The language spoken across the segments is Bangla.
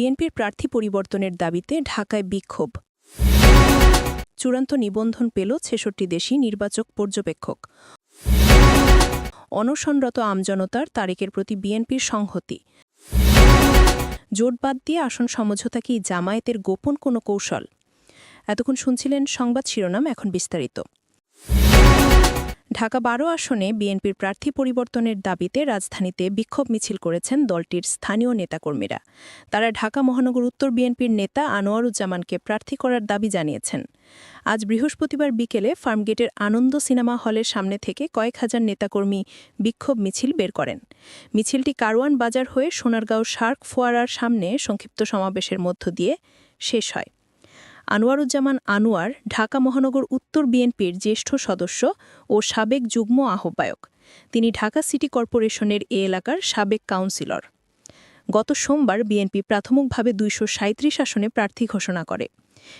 বিএনপির প্রার্থী পরিবর্তনের দাবিতে ঢাকায় বিক্ষোভ। চূড়ান্ত নিবন্ধন পেল ছেষট্টি দেশি নির্বাচক পর্যবেক্ষক। অনশনরত আমজনতার তারেকের প্রতি বিএনপির সংহতি। জোট বাদ দিয়ে আসন সমঝোতা কি জামায়াতের গোপন কোনো কৌশল? এতক্ষণ শুনছিলেন সংবাদ শিরোনাম, এখন বিস্তারিত। ঢাকা বারো আসনে বিএনপির প্রার্থী পরিবর্তনের দাবিতে রাজধানীতে বিক্ষোভ মিছিল করেছেন দলটির স্থানীয় নেতাকর্মীরা। তারা ঢাকা মহানগর উত্তর বিএনপির নেতা আনোয়ারুজ্জামানকে প্রার্থী করার দাবি জানিয়েছেন। আজ বৃহস্পতিবার বিকেলে ফার্মগেটের আনন্দ সিনেমা হলের সামনে থেকে কয়েক হাজার নেতাকর্মী বিক্ষোভ মিছিল বের করেন। মিছিলটি কারওয়ান বাজার হয়ে সোনারগাঁও শার্ক ফোয়ারার সামনে সংক্ষিপ্ত সমাবেশের মধ্য দিয়ে শেষ হয়। আনোয়ারুজ্জামান আনোয়ার ঢাকা মহানগর উত্তর বিএনপির জ্যেষ্ঠ সদস্য ও সাবেক যুগ্ম আহ্বায়ক। তিনি ঢাকা সিটি কর্পোরেশনের এ এলাকার সাবেক কাউন্সিলর। গত সোমবার বিএনপি প্রাথমিকভাবে দুইশো আসনে প্রার্থী ঘোষণা করে।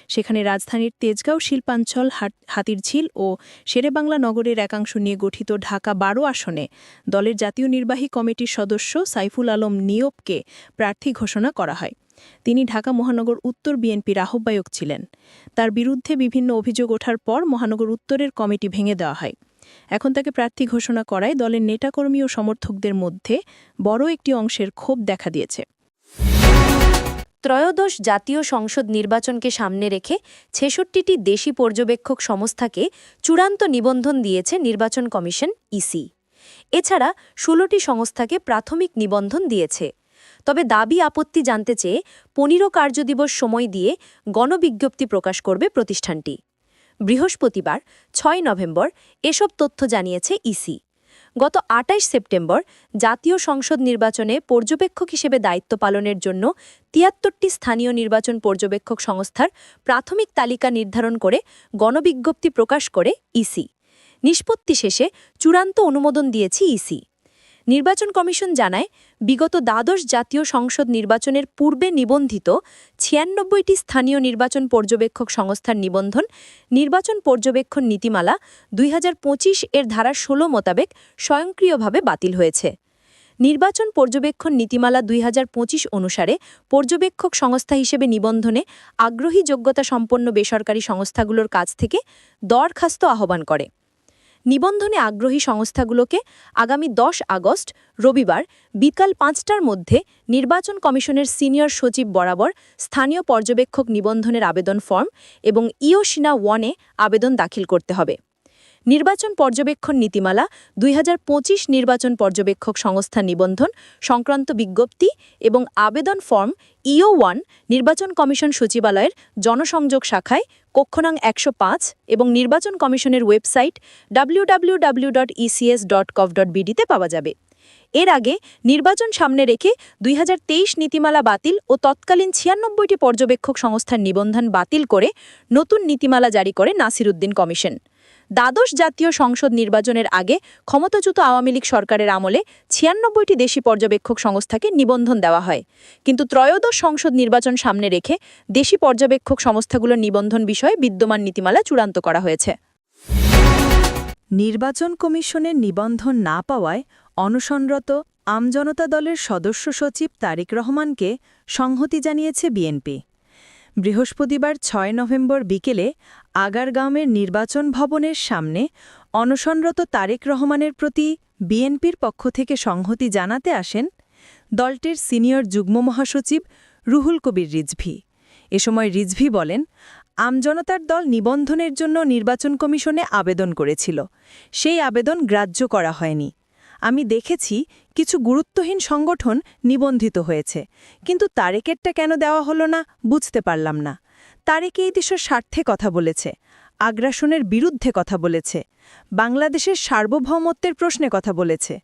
সেখানে রাজধানীর তেজগাঁও শিল্পাঞ্চল হাতিরঝিল ও শেরেবাংলা নগরের একাংশ নিয়ে গঠিত ঢাকা বারো আসনে দলের জাতীয় নির্বাহী কমিটির সদস্য সাইফুল আলম নিয়োবকে প্রার্থী ঘোষণা করা হয়। তিনি ঢাকা মহানগর উত্তর বিএনপির আহ্বায়ক ছিলেন। তার বিরুদ্ধে বিভিন্ন অভিযোগ ওঠার পর মহানগর উত্তরের কমিটি ভেঙে দেওয়া হয়। এখন তাকে প্রার্থী ঘোষণা করায় দলের নেতাকর্মী ও সমর্থকদের মধ্যে বড় একটি অংশের ক্ষোভ দেখা দিয়েছে। ত্রয়োদশ জাতীয় সংসদ নির্বাচনকে সামনে রেখে ছেষট্টিটি দেশি পর্যবেক্ষক সংস্থাকে চূড়ান্ত নিবন্ধন দিয়েছে নির্বাচন কমিশন, ইসি। এছাড়া ষোলোটি সংস্থাকে প্রাথমিক নিবন্ধন দিয়েছে। তবে দাবি আপত্তি জানতে চেয়ে পনেরো কার্যদিবস সময় দিয়ে গণবিজ্ঞপ্তি প্রকাশ করবে প্রতিষ্ঠানটি। বৃহস্পতিবার, ছয় নভেম্বর, এসব তথ্য জানিয়েছে ইসি। গত আটাইশ সেপ্টেম্বর, জাতীয় সংসদ নির্বাচনে পর্যবেক্ষক হিসেবে দায়িত্ব পালনের জন্য তিয়াত্তরটি স্থানীয় নির্বাচন পর্যবেক্ষক সংস্থার প্রাথমিক তালিকা নির্ধারণ করে গণবিজ্ঞপ্তি প্রকাশ করে ইসি। নিষ্পত্তি শেষে চূড়ান্ত অনুমোদন দিয়েছে ইসি। নির্বাচন কমিশন জানায়, বিগত দ্বাদশ জাতীয় সংসদ নির্বাচনের পূর্বে নিবন্ধিত ছিয়ানব্বইটি স্থানীয় নির্বাচন পর্যবেক্ষক সংস্থার নিবন্ধন, নির্বাচন পর্যবেক্ষণ নীতিমালা দুই হাজার পঁচিশ এর ধারা ১৬ মোতাবেক স্বয়ংক্রিয়ভাবে বাতিল হয়েছে। নির্বাচন পর্যবেক্ষণ নীতিমালা দুই হাজার পঁচিশ অনুসারে পর্যবেক্ষক সংস্থা হিসেবে নিবন্ধনে আগ্রহী যোগ্যতা সম্পন্ন বেসরকারি সংস্থাগুলোর কাছ থেকে দরখাস্ত আহ্বান করে। নিবন্ধনে আগ্রহী সংস্থাগুলোকে আগামী দশ আগস্ট, রবিবার বিকাল পাঁচটার মধ্যে নির্বাচন কমিশনের সিনিয়র সচিব বরাবর স্থানীয় পর্যবেক্ষক নিবন্ধনের আবেদন ফর্ম এবং ইওসিনা ওয়ানে আবেদন দাখিল করতে হবে। নির্বাচন পর্যবেক্ষণ নীতিমালা, দুই হাজার পঁচিশ নির্বাচন পর্যবেক্ষক সংস্থা নিবন্ধন, সংক্রান্ত বিজ্ঞপ্তি এবং আবেদন ফর্ম ইও ওয়ান নির্বাচন কমিশন সচিবালয়ের জনসংযোগ শাখায় কক্ষনাং একশো পাঁচ এবং নির্বাচন কমিশনের ওয়েবসাইট www.ecs.gov.bd-তে পাওয়া যাবে। এর আগে নির্বাচন সামনে রেখে দুই হাজার তেইশ নীতিমালা বাতিল ও তৎকালীন ছিয়ানব্বইটি পর্যবেক্ষক সংস্থার নিবন্ধন বাতিল করে নতুন নীতিমালা জারি করে নাসিরুদ্দিন কমিশন। দ্বাদশ জাতীয় সংসদ নির্বাচনের আগে ক্ষমতাচ্যুত আওয়ামী লীগ সরকারের আমলে ছিয়ানব্বইটি দেশি পর্যবেক্ষক সংস্থাকে নিবন্ধন দেওয়া হয়। কিন্তু ত্রয়োদশ সংসদ নির্বাচন সামনে রেখে দেশি পর্যবেক্ষক সংস্থাগুলোর নিবন্ধন বিষয়ে বিদ্যমান নীতিমালা চূড়ান্ত করা হয়েছে। নির্বাচন কমিশনের নিবন্ধন না পাওয়ায় অনশনরত আমজনতা দলের সদস্য সচিব তারেক রহমানকে সংহতি জানিয়েছে বিএনপি। বৃহস্পতিবার ছয় নভেম্বর বিকেলে আগারগাঁওয়ের নির্বাচন ভবনের সামনে অনশনরত তারেক রহমানের প্রতি বিএনপির পক্ষ থেকে সংহতি জানাতে আসেন দলটির সিনিয়র যুগ্ম মহাসচিব রুহুল কবির রিজভি। এ সময় রিজভি বলেন আমজনতার দল নিবন্ধনের জন্য নির্বাচন কমিশনে আবেদন করেছিল। সেই আবেদন গ্রাহ্য করা হয়নি। আমি দেখেছি কিছু গুরুত্বহীন সংগঠন নিবন্ধিত হয়েছে। কিন্তু তারেকেরটা কেন দেওয়া হলো না বুঝতে পারলাম না। তারেক এই দেশের স্বার্থে কথা বলেছে, আগ্রাসনের বিরুদ্ধে কথা বলেছে, বাংলাদেশের সার্বভৌমত্বের প্রশ্নে কথা বলেছে।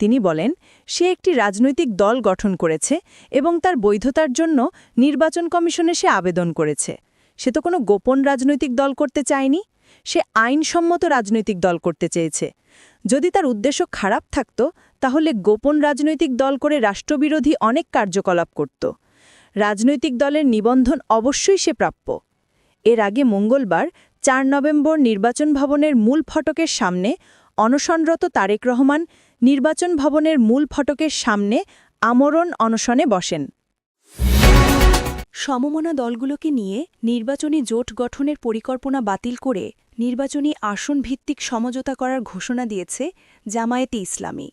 তিনি বলেন, সে একটি রাজনৈতিক দল গঠন করেছে এবং তার বৈধতার জন্য নির্বাচন কমিশনে সে আবেদন করেছে। সে তো কোনো গোপন রাজনৈতিক দল করতে চায়নি, সে আইনসম্মত রাজনৈতিক দল করতে চেয়েছে। যদি তার উদ্দেশ্য খারাপ থাকত, তাহলে গোপন রাজনৈতিক দল করে রাষ্ট্রবিরোধী অনেক কার্যকলাপ করত। রাজনৈতিক দলের নিবন্ধন অবশ্যই সে প্রাপ্য। এর আগে মঙ্গলবার, চার নভেম্বর নির্বাচন ভবনের মূল ফটকের সামনে অনশনরত তারেক রহমান নির্বাচন ভবনের মূল ফটকের সামনে আমরণ অনশনে বসেন। সমমনা দলগুলোকে নিয়ে নির্বাচনী জোট গঠনের পরিকল্পনা বাতিল করে নির্বাচনী আসন ভিত্তিক সমঝোতা করার ঘোষণা দিয়েছে জামায়াতে ইসলামী।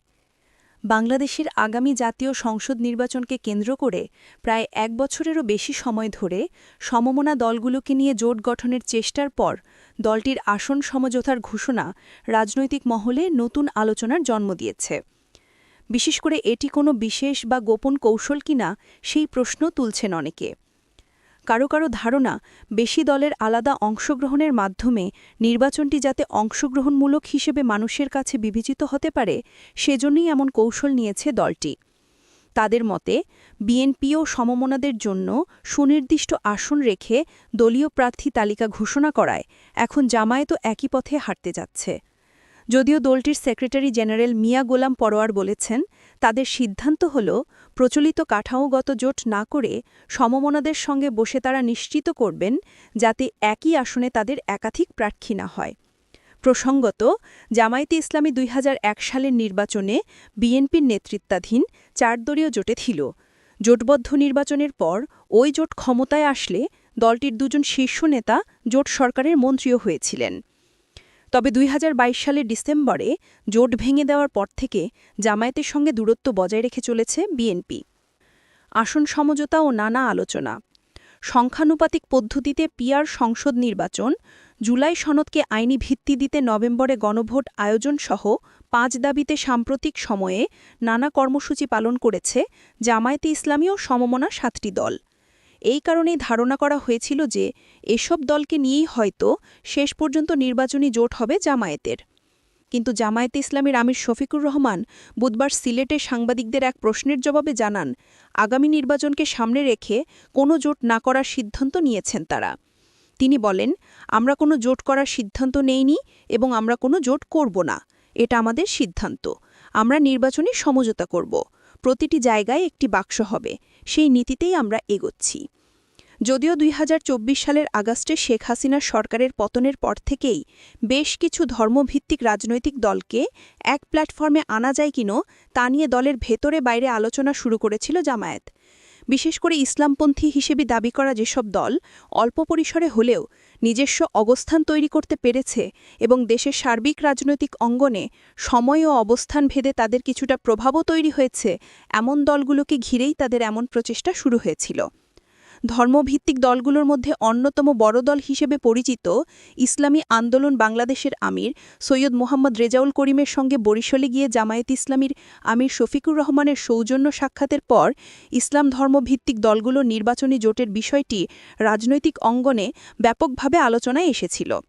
বাংলাদেশের আগামী জাতীয় সংসদ নির্বাচনকে কেন্দ্র করে প্রায় এক বছরেরও বেশি সময় ধরে সমমনা দলগুলোকে নিয়ে জোট গঠনের চেষ্টার পর দলটির আসন সমঝোতার ঘোষণা রাজনৈতিক মহলে নতুন আলোচনার জন্ম দিয়েছে। বিশেষ করে এটি কোনো বিশেষ বা গোপন কৌশল কিনা সেই প্রশ্ন তুলছেন অনেকে। কারও কারও ধারণা বেশি দলের আলাদা অংশগ্রহণের মাধ্যমে নির্বাচনটি যাতে অংশগ্রহণমূলক হিসেবে মানুষের কাছে বিবেচিত হতে পারে, সেজন্যই এমন কৌশল নিয়েছে দলটি। তাদের মতে, বিএনপি ও সমমনাদের জন্য সুনির্দিষ্ট আসন রেখে দলীয় প্রার্থী তালিকা ঘোষণা করায়, এখন জামায়াতও একই পথে হাঁটতে যাচ্ছে। যদিও দলটির সেক্রেটারি জেনারেল মিয়া গোলাম পরোয়ার বলেছেন, তাদের সিদ্ধান্ত হল প্রচলিত কাঠামোগত জোট না করে সমমনাদের সঙ্গে বসে তারা নিশ্চিত করবেন যাতে একই আসনে তাদের একাধিক প্রার্থী না হয়। প্রসঙ্গত, জামায়াতে ইসলামী দুই হাজার এক সালের নির্বাচনে বিএনপির নেতৃত্বাধীন চারদলীয় জোটে ছিল। জোটবদ্ধ নির্বাচনের পর ওই জোট ক্ষমতায় আসলে দলটির দুজন শীর্ষ নেতা জোট সরকারের মন্ত্রীও হয়েছিলেন। তবে দুই হাজার বাইশ সালের ডিসেম্বরে জোট ভেঙে দেওয়ার পর থেকে জামায়াতের সঙ্গে দূরত্ব বজায় রেখে চলেছে বিএনপি। আসন সমঝোতা ও নানা আলোচনা। সংখ্যানুপাতিক পদ্ধতিতে পিয়ার সংসদ নির্বাচন, জুলাই সনদকে আইনি ভিত্তি দিতে নভেম্বরে গণভোট আয়োজনসহ পাঁচ দাবিতে সাম্প্রতিক সময়ে নানা কর্মসূচি পালন করেছে জামায়াতে ইসলামী ও সমমনা সাতটি দল। এই কারণেই ধারণা করা হয়েছিল যে এসব দলকে নিয়েই হয়তো শেষ পর্যন্ত নির্বাচনী জোট হবে জামায়াতের। কিন্তু জামায়াতে ইসলামীর আমির শফিকুর রহমান বুধবার সিলেটে সাংবাদিকদের এক প্রশ্নের জবাবে জানান, আগামী নির্বাচনকে সামনে রেখে কোনো জোট না করার সিদ্ধান্ত নিয়েছেন তারা। তিনি বলেন, আমরা কোনো জোট করার সিদ্ধান্ত নেইনি এবং আমরা কোনো জোট করব না। এটা আমাদের সিদ্ধান্ত। আমরা নির্বাচনী সমঝোতা করব। প্রতিটি জায়গায় একটি বাক্স হবে। সেই নীতিতেই আমরা এগোচ্ছি। যদিও দুই হাজার চব্বিশ সালের আগস্টে শেখ হাসিনার সরকারের পতনের পর থেকেই বেশ কিছু ধর্মভিত্তিক রাজনৈতিক দলকে এক প্ল্যাটফর্মে আনা যায় কিনো তা নিয়ে দলের ভেতরে বাইরে আলোচনা শুরু করেছিল জামায়াত। বিশেষ করে ইসলামপন্থী হিসেবে দাবি করা যেসব দল অল্প পরিসরে হলেও নিজস্ব অবস্থান তৈরি করতে পেরেছে এবং দেশের সার্বিক রাজনৈতিক অঙ্গনে সময় ও অবস্থান ভেদে তাদের কিছুটা প্রভাবও তৈরি হয়েছে, এমন দলগুলোকে ঘিরেই তাদের এমন প্রচেষ্টা শুরু হয়েছিল। ধর্মভিত্তিক দলগুলোর মধ্যে অন্যতম বড় দল হিসেবে পরিচিত ইসলামী আন্দোলন বাংলাদেশের আমির সৈয়দ মোহাম্মদ রেজাউল করিমের সঙ্গে বরিশলে গিয়ে জামায়াত ইসলামীর আমির শফিকুর রহমানের সৌজন্য সাক্ষাতের পর ইসলাম ধর্মভিত্তিক দলগুলোর নির্বাচনী জোটের বিষয়টি রাজনৈতিক অঙ্গনে ব্যাপকভাবে আলোচনায় এসেছিল।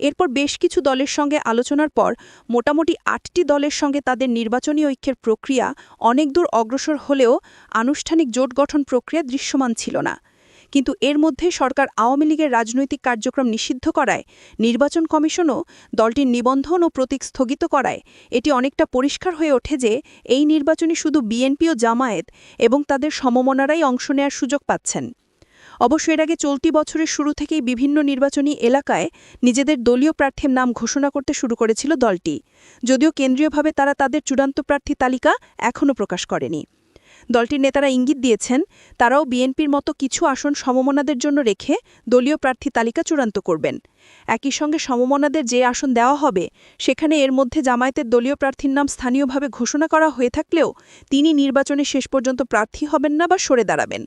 এরপর বেশ কিছু দলের সঙ্গে আলোচনার পর মোটামুটি আটটি দলের সঙ্গে তাদের নির্বাচনী ঐক্যের প্রক্রিয়া অনেক দূর অগ্রসর হলেও আনুষ্ঠানিক জোট গঠন প্রক্রিয়া দৃশ্যমান ছিল না। কিন্তু এর মধ্যে সরকার আওয়ামী লীগের রাজনৈতিক কার্যক্রম নিষিদ্ধ করায়, নির্বাচন কমিশনও দলটির নিবন্ধন ও প্রতীক স্থগিত করায়, এটি অনেকটা পরিষ্কার হয়ে ওঠে যে এই নির্বাচনে শুধু বিএনপি ও জামায়াত এবং তাদের সমমনারাই অংশ নেয়ার সুযোগ পাচ্ছেন। অবশ্য এর আগে চলতি বছরের শুরু থেকেই বিভিন্ন নির্বাচনী এলাকায় নিজেদের দলীয় প্রার্থীর নাম ঘোষণা করতে শুরু করেছিল দলটি। যদিও কেন্দ্রীয়ভাবে তারা তাদের চূড়ান্ত প্রার্থী তালিকা এখনও প্রকাশ করেনি। দলটির নেতারা ইঙ্গিত দিয়েছেন, তারাও বিএনপির মতো কিছু আসন সমমনাদের জন্য রেখে দলীয় প্রার্থী তালিকা চূড়ান্ত করবেন। একই সঙ্গে সমমনাদের যে আসন দেওয়া হবে, সেখানে এর মধ্যে জামায়াতের দলীয় প্রার্থীর নাম স্থানীয়ভাবে ঘোষণা করা হয়ে থাকলেও তিনি নির্বাচনে শেষ পর্যন্ত প্রার্থী হবেন না বা সরে দাঁড়াবেন।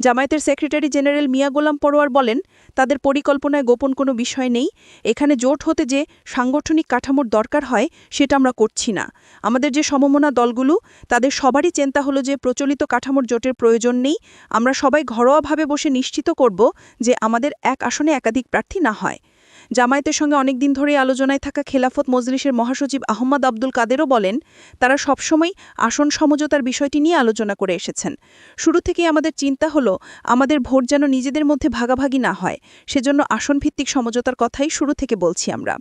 জামায়াতের সেক্রেটারি জেনারেল মিয়া গোলাম পরোয়ার বলেন, তাদের পরিকল্পনায় গোপন কোনো বিষয় নেই। এখানে জোট হতে যে সাংগঠনিক কাঠামোর দরকার হয়, সেটা আমরা করছি না। আমাদের যে সমমনা দলগুলো, তাদের সবারই চিন্তা হলো যে প্রচলিত কাঠামোর জোটের প্রয়োজন নেই। আমরা সবাই ঘরোয়াভাবে বসে নিশ্চিত করব যে আমাদের এক আসনে একাধিক প্রার্থী না হয়। জামায়াতের সঙ্গে অনেকদিন ধরে আলোচনায় থাকা খেলাফত মজলিসের মহাসচিব আহমদ আব্দুল কাদেরও বলেন, তারা সবসময় আসন সমঝোতার বিষয়টি নিয়ে আলোচনা করে এসেছেন। শুরু থেকেই আমাদের চিন্তা হলো, আমাদের ভোট যেন নিজেদের মধ্যে ভাগাভাগি না হয়। সেজন্য আসন ভিত্তিক সমঝোতার কথাই শুরু থেকে বলছি আমরা।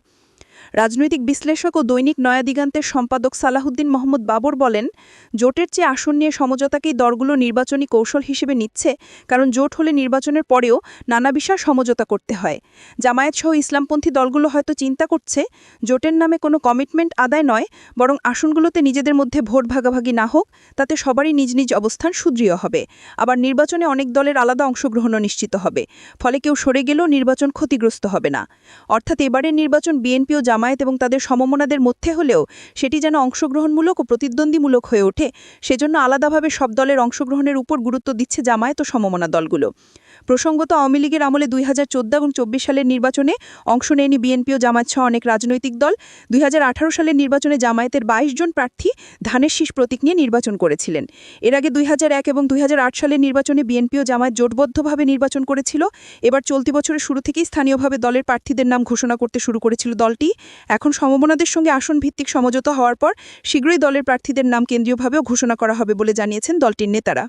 রাজনৈতিক বিশ্লেষক ও দৈনিক নয়া দিগান্তের সম্পাদক সালাহুদ্দিন মোহাম্মদ বাবর বলেন, জোটের চেয়ে আসন নিয়ে সমঝোতাকেই দলগুলো নির্বাচনী কৌশল হিসেবে নিচ্ছে, কারণ জোট হলে নির্বাচনের পরেও নানা বিষয় সমঝোতা করতে হয়। জামায়াত সহ ইসলামপন্থী দলগুলো হয়তো চিন্তা করছে, জোটের নামে কোনো কমিটমেন্ট আদায় নয়, বরং আসনগুলোতে নিজেদের মধ্যে ভোট ভাগাভাগি না হোক, তাতে সবারই নিজ নিজ অবস্থান সুদৃঢ় হবে। আবার নির্বাচনে অনেক দলের আলাদা অংশগ্রহণও নিশ্চিত হবে, ফলে কেউ সরে গেলেও নির্বাচন ক্ষতিগ্রস্ত হবে না। অর্থাৎ এবারের নির্বাচন বিএনপি ও জামায়াত এবং তাদের সমমনাদের মধ্যে হলেও সেটি যেন অংশগ্রহণমূলক ও প্রতিদ্বন্দ্বীমূলক হয়ে ওঠে, সেজন্য আলাদাভাবে সব দলের অংশগ্রহণের উপর গুরুত্ব দিচ্ছে জামায়াত ও সমমনা দলগুলো। প্রসঙ্গত আওয়ামী লীগের আমলে দুই হাজার চোদ্দ এবং চব্বিশ সালের নির্বাচনে অংশ নেয়নি বিএনপি ও জামায়াত সহ অনেক রাজনৈতিক দল। দুই হাজার আঠারো সালের নির্বাচনে জামায়াতের ২২ জন প্রার্থী ধানের শীষ প্রতীক নিয়ে নির্বাচন করেছিলেন। এর আগে দুই হাজার এক এবং দুই হাজার আট সালের নির্বাচনে বিএনপি ও জামায়াত জোটবদ্ধভাবে নির্বাচন করেছিল। এবার চলতি বছরের শুরু থেকেই স্থানীয়ভাবে দলের প্রার্থীদের নাম ঘোষণা করতে শুরু করেছিল দলটি। এখন সমমনাদের সঙ্গে আসন ভিত্তিক সমঝোতা হওয়ার পর, শীঘ্রই দলের প্রার্থীদের নাম কেন্দ্রীয়ভাবেও ঘোষণা করা হবে বলে জানিয়েছেন দলটির নেতারা।